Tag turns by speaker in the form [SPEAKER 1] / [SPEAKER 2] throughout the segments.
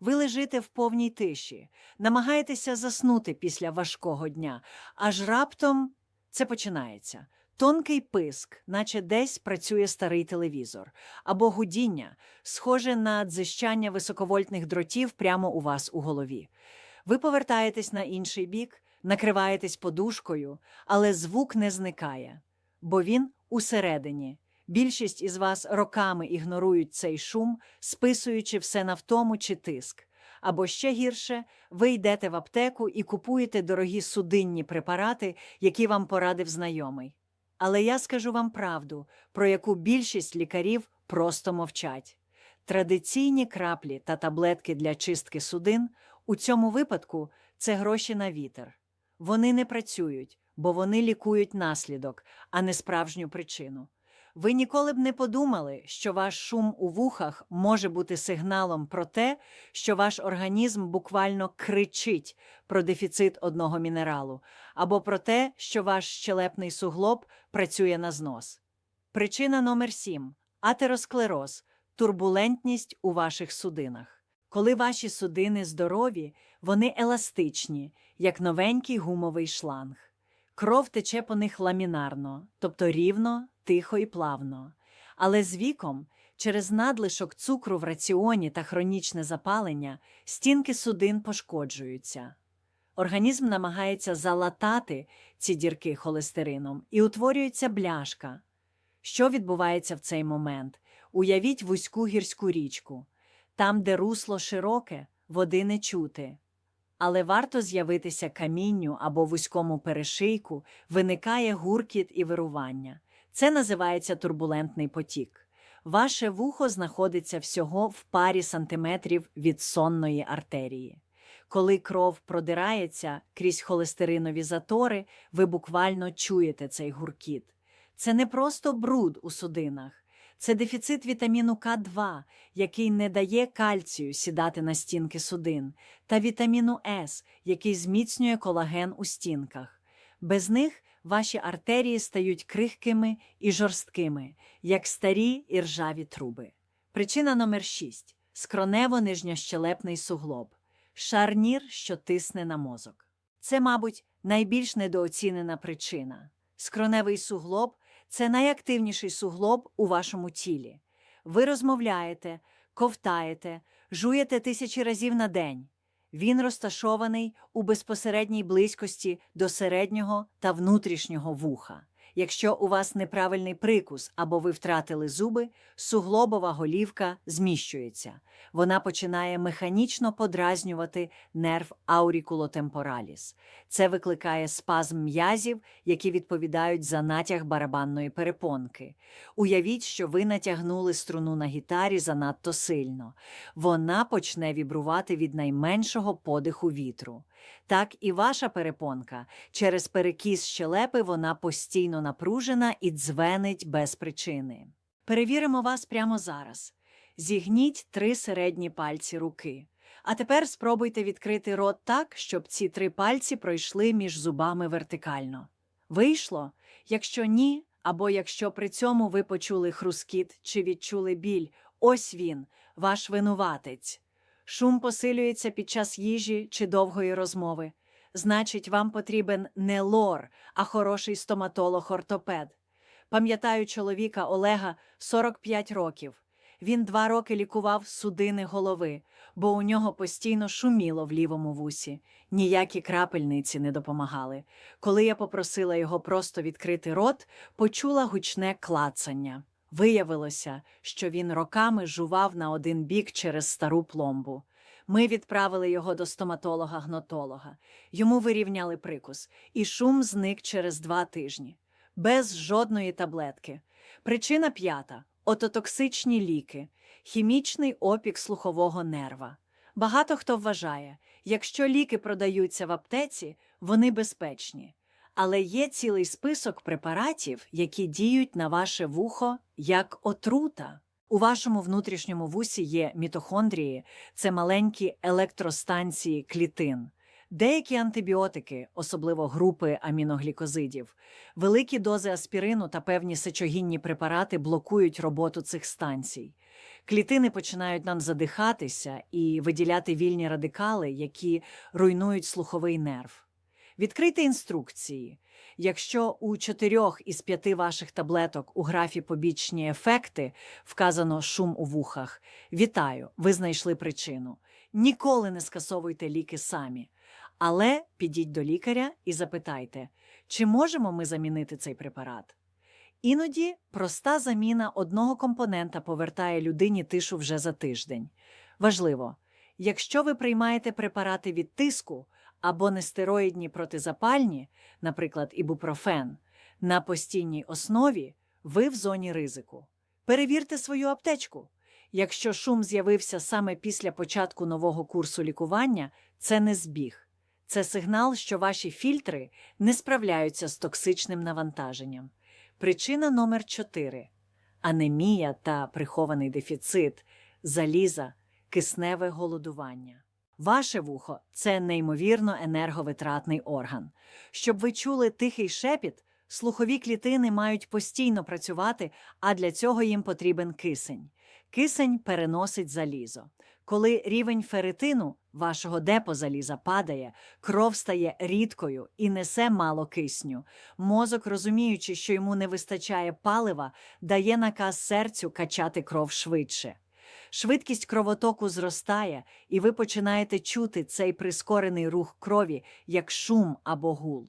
[SPEAKER 1] Ви лежите в повній тиші, намагаєтеся заснути після важкого дня, аж раптом це починається. Тонкий писк, наче десь працює старий телевізор, або гудіння, схоже на дзищання високовольтних дротів прямо у вас у голові. Ви повертаєтесь на інший бік, накриваєтесь подушкою, але звук не зникає, бо він усередині. Більшість із вас роками ігнорують цей шум, списуючи все на втому чи тиск. Або ще гірше, ви йдете в аптеку і купуєте дорогі судинні препарати, які вам порадив знайомий. Але я скажу вам правду, про яку більшість лікарів просто мовчать. Традиційні краплі та таблетки для чистки судин у цьому випадку це гроші на вітер. Вони не працюють, бо вони лікують наслідок, а не справжню причину. Ви ніколи б не подумали, що ваш шум у вухах може бути сигналом про те, що ваш організм буквально кричить про дефіцит одного мінералу, або про те, що ваш щелепний суглоб працює на знос. Причина номер 7 атеросклероз турбулентність у ваших судинах. Коли ваші судини здорові, вони еластичні, як новенький гумовий шланг. Кров тече по них ламінарно, тобто рівно, тихо і плавно. Але з віком, через надлишок цукру в раціоні та хронічне запалення, стінки судин пошкоджуються. Організм намагається залатати ці дірки холестерином і утворюється бляшка. Що відбувається в цей момент? Уявіть вузьку гірську річку. Там, де русло широке, води не чути. Але варто з'явитися камінню або вузькому перешийку, виникає гуркіт і вирування. Це називається турбулентний потік. Ваше вухо знаходиться всього в парі сантиметрів від сонної артерії. Коли кров продирається крізь холестеринові затори, ви буквально чуєте цей гуркіт. Це не просто бруд у судинах, це дефіцит вітаміну К2, який не дає кальцію сідати на стінки судин, та вітаміну С, який зміцнює колаген у стінках. Без них ваші артерії стають крихкими і жорсткими, як старі і ржаві труби. Причина номер 6 скронево-нижньощелепний суглоб, шарнір, що тисне на мозок. Це, мабуть, найбільш недооцінена причина. Скроневий суглоб це найактивніший суглоб у вашому тілі. Ви розмовляєте, ковтаєте, жуєте тисячі разів на день. Він розташований у безпосередній близькості до середнього та внутрішнього вуха. Якщо у вас неправильний прикус або ви втратили зуби, суглобова голівка зміщується. Вона починає механічно подразнювати нерв аурікулотемпораліс. Це викликає спазм м'язів, які відповідають за натяг барабанної перепонки. Уявіть, що ви натягнули струну на гітарі занадто сильно. Вона почне вібрувати від найменшого подиху вітру. Так і ваша перепонка. Через перекіс щелепи вона постійно напружена і дзвенить без причини. Перевіримо вас прямо зараз. Зігніть три середні пальці руки. А тепер спробуйте відкрити рот так, щоб ці три пальці пройшли між зубами вертикально. Вийшло? Якщо ні, або якщо при цьому ви почули хрускіт чи відчули біль, ось він, ваш винуватець. Шум посилюється під час їжі чи довгої розмови. Значить, вам потрібен не лор, а хороший стоматолог-ортопед. Пам'ятаю чоловіка Олега 45 років. Він два роки лікував судини голови, бо у нього постійно шуміло в лівому вусі. Ніякі крапельниці не допомагали. Коли я попросила його просто відкрити рот, почула гучне клацання. Виявилося, що він роками жував на один бік через стару пломбу. Ми відправили його до стоматолога-гнотолога. Йому вирівняли прикус, і шум зник через два тижні. Без жодної таблетки. Причина п'ята ототоксичні ліки, хімічний опік слухового нерва. Багато хто вважає, якщо ліки продаються в аптеці, вони безпечні. Але є цілий список препаратів, які діють на ваше вухо як отрута. У вашому внутрішньому вусі є мітохондрії, це маленькі електростанції клітин. Деякі антибіотики, особливо групи аміноглікозидів, великі дози аспірину та певні сечогінні препарати блокують роботу цих станцій. Клітини починають нам задихатися і виділяти вільні радикали, які руйнують слуховий нерв. Відкрийте інструкції. Якщо у чотирьох із п'яти ваших таблеток у графі побічні ефекти вказано шум у вухах, вітаю, ви знайшли причину. Ніколи не скасовуйте ліки самі. Але підіть до лікаря і запитайте, чи можемо ми замінити цей препарат. Іноді проста заміна одного компонента повертає людині тишу вже за тиждень. Важливо, якщо ви приймаєте препарати від тиску або нестероїдні протизапальні, наприклад, ібупрофен, на постійній основі, ви в зоні ризику. Перевірте свою аптечку. Якщо шум з'явився саме після початку нового курсу лікування, це не збіг. Це сигнал, що ваші фільтри не справляються з токсичним навантаженням. Причина номер 4 анемія та прихований дефіцит, заліза, кисневе голодування. Ваше вухо це неймовірно енерговитратний орган. Щоб ви чули тихий шепіт, слухові клітини мають постійно працювати, а для цього їм потрібен кисень. Кисень переносить залізо. Коли рівень ферритину, вашого депо заліза, падає, кров стає рідкою і несе мало кисню. Мозок, розуміючи, що йому не вистачає палива, дає наказ серцю качати кров швидше. Швидкість кровотоку зростає, і ви починаєте чути цей прискорений рух крові як шум або гул.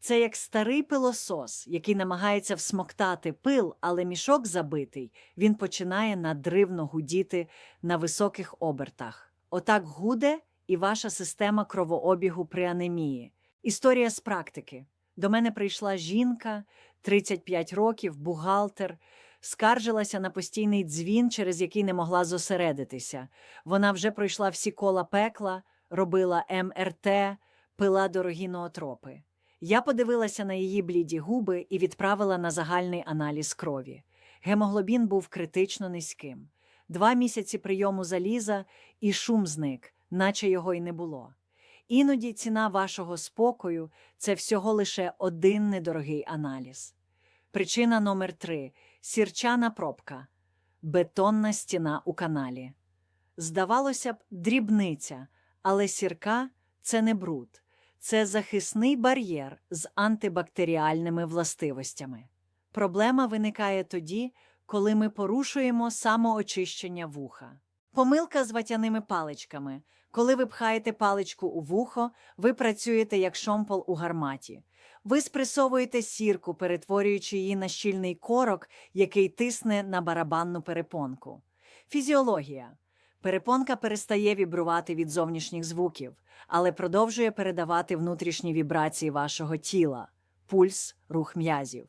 [SPEAKER 1] Це як старий пилосос, який намагається всмоктати пил, але мішок забитий, він починає надривно гудіти на високих обертах. Отак гуде і ваша система кровообігу при анемії. Історія з практики. До мене прийшла жінка, 35 років, бухгалтер, скаржилася на постійний дзвін, через який не могла зосередитися. Вона вже пройшла всі кола пекла, робила МРТ, пила дорогі ноотропи. Я подивилася на її бліді губи і відправила на загальний аналіз крові. Гемоглобін був критично низьким. Два місяці прийому заліза, і шум зник, наче його й не було. Іноді ціна вашого спокою це всього лише один недорогий аналіз. Причина номер три сірчана пробка, бетонна стіна у каналі. Здавалося б, дрібниця, але сірка це не бруд, це захисний бар'єр з антибактеріальними властивостями. Проблема виникає тоді, коли ми порушуємо самоочищення вуха. Помилка з ватяними паличками. Коли ви пхаєте паличку у вухо, ви працюєте як шомпол у гарматі. Ви спресовуєте сірку, перетворюючи її на щільний корок, який тисне на барабанну перепонку. Фізіологія. Перепонка перестає вібрувати від зовнішніх звуків, але продовжує передавати внутрішні вібрації вашого тіла, пульс, рух м'язів.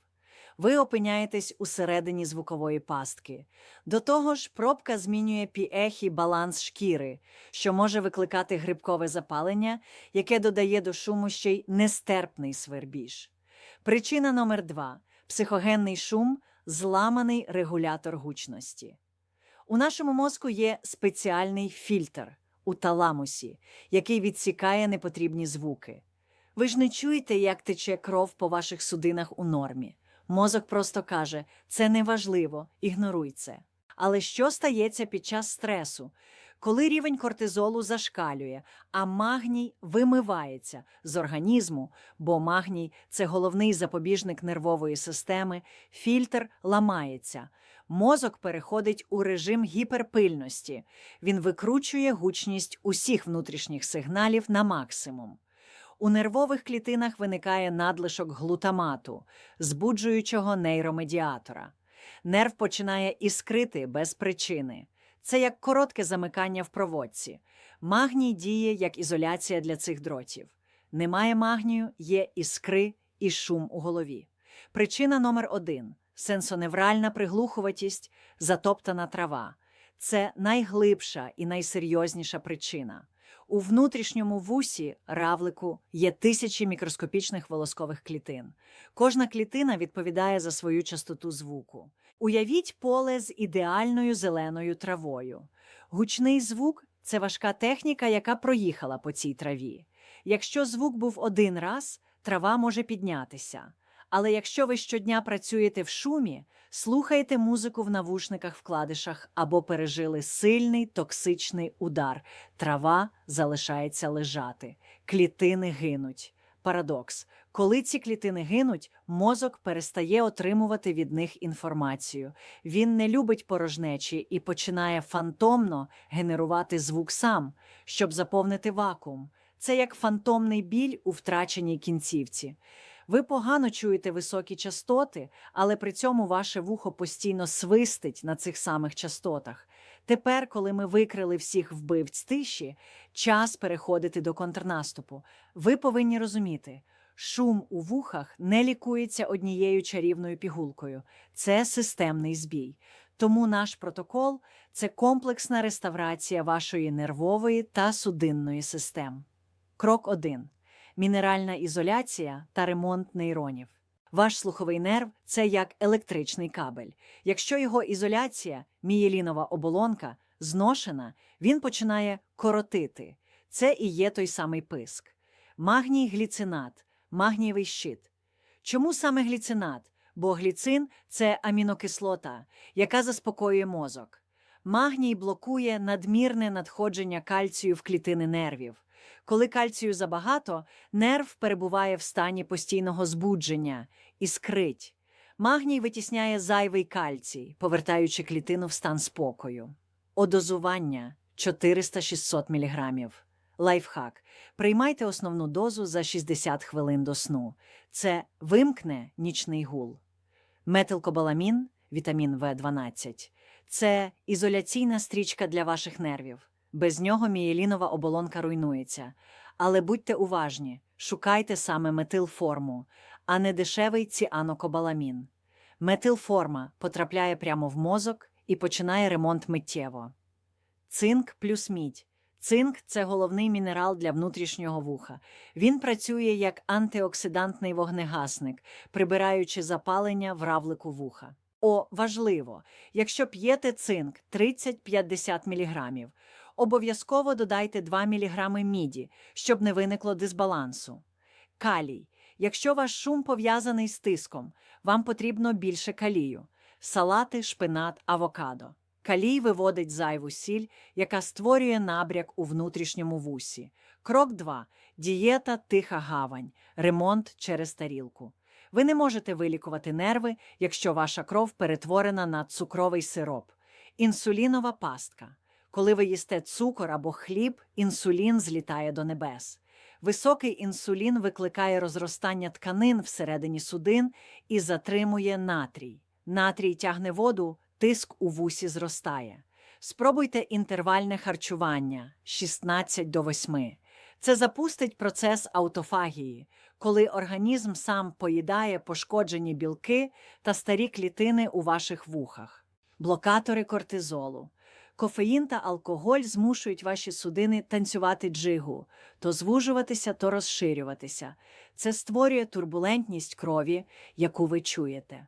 [SPEAKER 1] Ви опиняєтесь усередині звукової пастки. До того ж, пробка змінює піехі баланс шкіри, що може викликати грибкове запалення, яке додає до шуму ще й нестерпний свербіж. Причина номер два психогенний шум зламаний регулятор гучності. У нашому мозку є спеціальний фільтр у таламусі, який відсікає непотрібні звуки. Ви ж не чуєте, як тече кров по ваших судинах у нормі. Мозок просто каже, це неважливо, ігноруй це. Але що стається під час стресу? Коли рівень кортизолу зашкалює, а магній вимивається з організму, бо магній це головний запобіжник нервової системи, фільтр ламається. Мозок переходить у режим гіперпильності. Він викручує гучність усіх внутрішніх сигналів на максимум. У нервових клітинах виникає надлишок глутамату, збуджуючого нейромедіатора. Нерв починає іскрити без причини. Це як коротке замикання в проводці. Магній діє як ізоляція для цих дротів. Немає магнію, є іскри і шум у голові. Причина номер один сенсоневральна приглухуватість, затоптана трава. Це найглибша і найсерйозніша причина. У внутрішньому вусі равлику є тисячі мікроскопічних волоскових клітин. Кожна клітина відповідає за свою частоту звуку. Уявіть поле з ідеальною зеленою травою. Гучний звук це важка техніка, яка проїхала по цій траві. Якщо звук був один раз, трава може піднятися. Але якщо ви щодня працюєте в шумі, слухаєте музику в навушниках вкладишах або пережили сильний токсичний удар, трава залишається лежати, клітини гинуть. Парадокс. Коли ці клітини гинуть, мозок перестає отримувати від них інформацію. Він не любить порожнечі і починає фантомно генерувати звук сам, щоб заповнити вакуум. Це як фантомний біль у втраченій кінцівці. Ви погано чуєте високі частоти, але при цьому ваше вухо постійно свистить на цих самих частотах. Тепер, коли ми викрили всіх вбивць тиші, час переходити до контрнаступу. Ви повинні розуміти, шум у вухах не лікується однією чарівною пігулкою. Це системний збій. Тому наш протокол це комплексна реставрація вашої нервової та судинної систем. Крок 1. Мінеральна ізоляція та ремонт нейронів. Ваш слуховий нерв це як електричний кабель. Якщо його ізоляція, мієлінова оболонка, зношена, він починає коротити. Це і є той самий писк. Магній гліцинат, магнієвий щит. Чому саме гліцинат? Бо гліцин це амінокислота, яка заспокоює мозок. Магній блокує надмірне надходження кальцію в клітини нервів. Коли кальцію забагато, нерв перебуває в стані постійного збудження і скрить. Магній витісняє зайвий кальцій, повертаючи клітину в стан спокою. Одозування 400-600 мг. Лайфхак. Приймайте основну дозу за 60 хвилин до сну. Це вимкне нічний гул. Метилкобаламін, вітамін В12. Це ізоляційна стрічка для ваших нервів. Без нього мієлінова оболонка руйнується. Але будьте уважні, шукайте саме метилформу, а не дешевий ціанокобаламін. Метилформа потрапляє прямо в мозок і починає ремонт миттєво. Цинк плюс мідь. Цинк це головний мінерал для внутрішнього вуха. Він працює як антиоксидантний вогнегасник, прибираючи запалення в равлику вуха. О, важливо! Якщо п'єте цинк 30-50 мг, обов'язково додайте 2 мг міді, щоб не виникло дисбалансу. Калій. Якщо ваш шум пов'язаний з тиском, вам потрібно більше калію. Салати, шпинат, авокадо. Калій виводить зайву сіль, яка створює набряк у внутрішньому вусі. Крок 2. Дієта тиха гавань. Ремонт через тарілку. Ви не можете вилікувати нерви, якщо ваша кров перетворена на цукровий сироп. Інсулінова пастка. Коли ви їсте цукор або хліб, інсулін злітає до небес. Високий інсулін викликає розростання тканин всередині судин і затримує натрій. Натрій тягне воду, тиск у вусі зростає. Спробуйте інтервальне харчування 16 до 8. Це запустить процес аутофагії, коли організм сам поїдає пошкоджені білки та старі клітини у ваших вухах. Блокатори кортизолу. Кофеїн та алкоголь змушують ваші судини танцювати джигу, то звужуватися, то розширюватися. Це створює турбулентність крові, яку ви чуєте.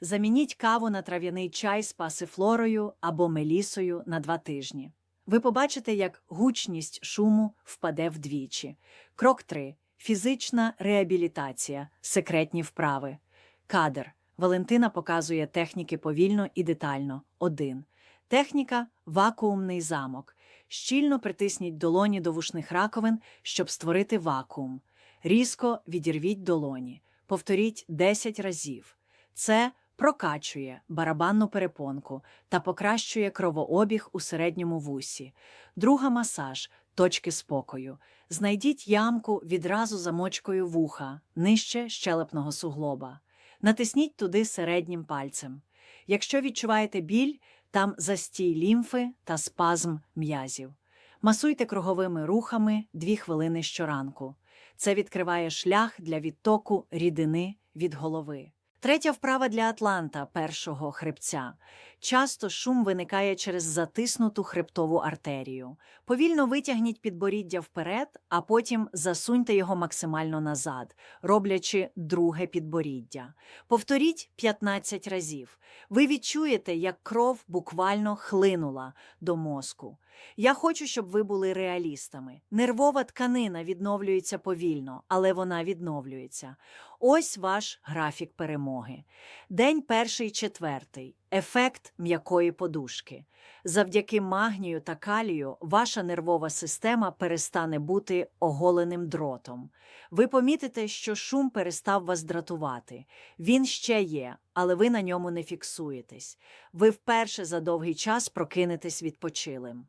[SPEAKER 1] Замініть каву на трав'яний чай з пасифлорою або мелісою на два тижні. Ви побачите, як гучність шуму впаде вдвічі. Крок 3. Фізична реабілітація, секретні вправи. Кадр. Валентина показує техніки повільно і детально. 1. Техніка вакуумний замок. Щільно притисніть долоні до вушних раковин, щоб створити вакуум. Різко відірвіть долоні. Повторіть 10 разів. Це прокачує барабанну перепонку та покращує кровообіг у середньому вусі. Друга масаж точки спокою. Знайдіть ямку відразу за мочкою вуха, нижче щелепного суглоба. Натисніть туди середнім пальцем. Якщо відчуваєте біль, там застій лімфи та спазм м'язів. Масуйте круговими рухами 2 хвилини щоранку. Це відкриває шлях для відтоку рідини від голови. Третя вправа для Атланта першого хребця. Часто шум виникає через затиснуту хребтову артерію. Повільно витягніть підборіддя вперед, а потім засуньте його максимально назад, роблячи друге підборіддя. Повторіть 15 разів. Ви відчуєте, як кров буквально хлинула до мозку. Я хочу, щоб ви були реалістами. Нервова тканина відновлюється повільно, але вона відновлюється. Ось ваш графік перемоги. День перший четвертий. Ефект м'якої подушки. Завдяки магнію та калію ваша нервова система перестане бути оголеним дротом. Ви помітите, що шум перестав вас дратувати. Він ще є, але ви на ньому не фіксуєтесь. Ви вперше за довгий час прокинетесь відпочилим.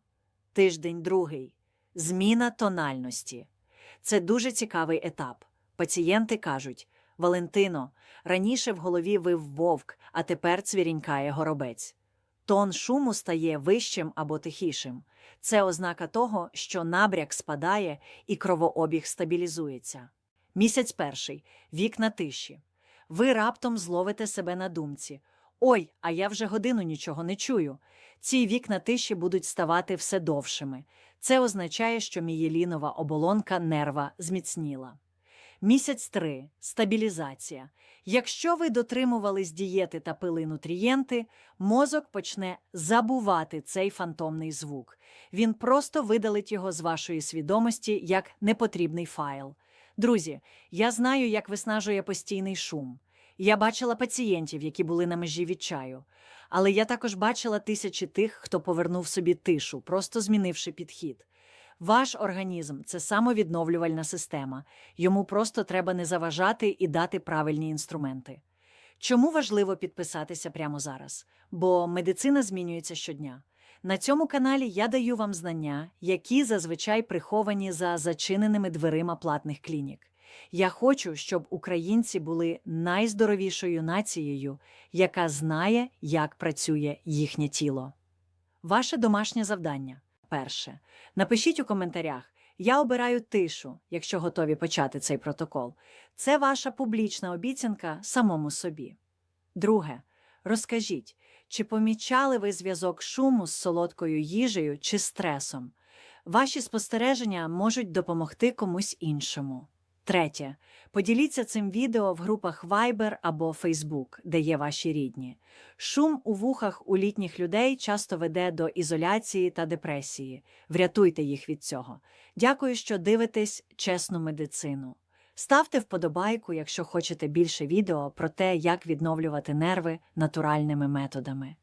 [SPEAKER 1] Тиждень другий. Зміна тональності. Це дуже цікавий етап. Пацієнти кажуть: Валентино, раніше в голові вив вовк, а тепер цвірінькає горобець. Тон шуму стає вищим або тихішим. Це ознака того, що набряк спадає і кровообіг стабілізується. Місяць перший вікна тиші. Ви раптом зловите себе на думці. Ой, а я вже годину нічого не чую. Ці вікна тиші будуть ставати все довшими. Це означає, що мієлінова оболонка нерва зміцніла. Місяць 3. Стабілізація. Якщо ви дотримувались дієти та пили нутрієнти, мозок почне забувати цей фантомний звук. Він просто видалить його з вашої свідомості як непотрібний файл. Друзі, я знаю, як виснажує постійний шум. Я бачила пацієнтів, які були на межі відчаю. Але я також бачила тисячі тих, хто повернув собі тишу, просто змінивши підхід. Ваш організм це самовідновлювальна система. Йому просто треба не заважати і дати правильні інструменти. Чому важливо підписатися прямо зараз? Бо медицина змінюється щодня. На цьому каналі я даю вам знання, які зазвичай приховані за зачиненими дверима платних клінік. Я хочу, щоб українці були найздоровішою нацією, яка знає, як працює їхнє тіло. Ваше домашнє завдання. Перше. Напишіть у коментарях. Я обираю тишу, якщо готові почати цей протокол. Це ваша публічна обіцянка самому собі. Друге. Розкажіть, чи помічали ви зв'язок шуму з солодкою їжею чи стресом? Ваші спостереження можуть допомогти комусь іншому. Третє. Поділіться цим відео в групах Viber або Facebook, де є ваші рідні. Шум у вухах у літніх людей часто веде до ізоляції та депресії. Врятуйте їх від цього. Дякую, що дивитесь чесну медицину. Ставте вподобайку, якщо хочете більше відео про те, як відновлювати нерви натуральними методами.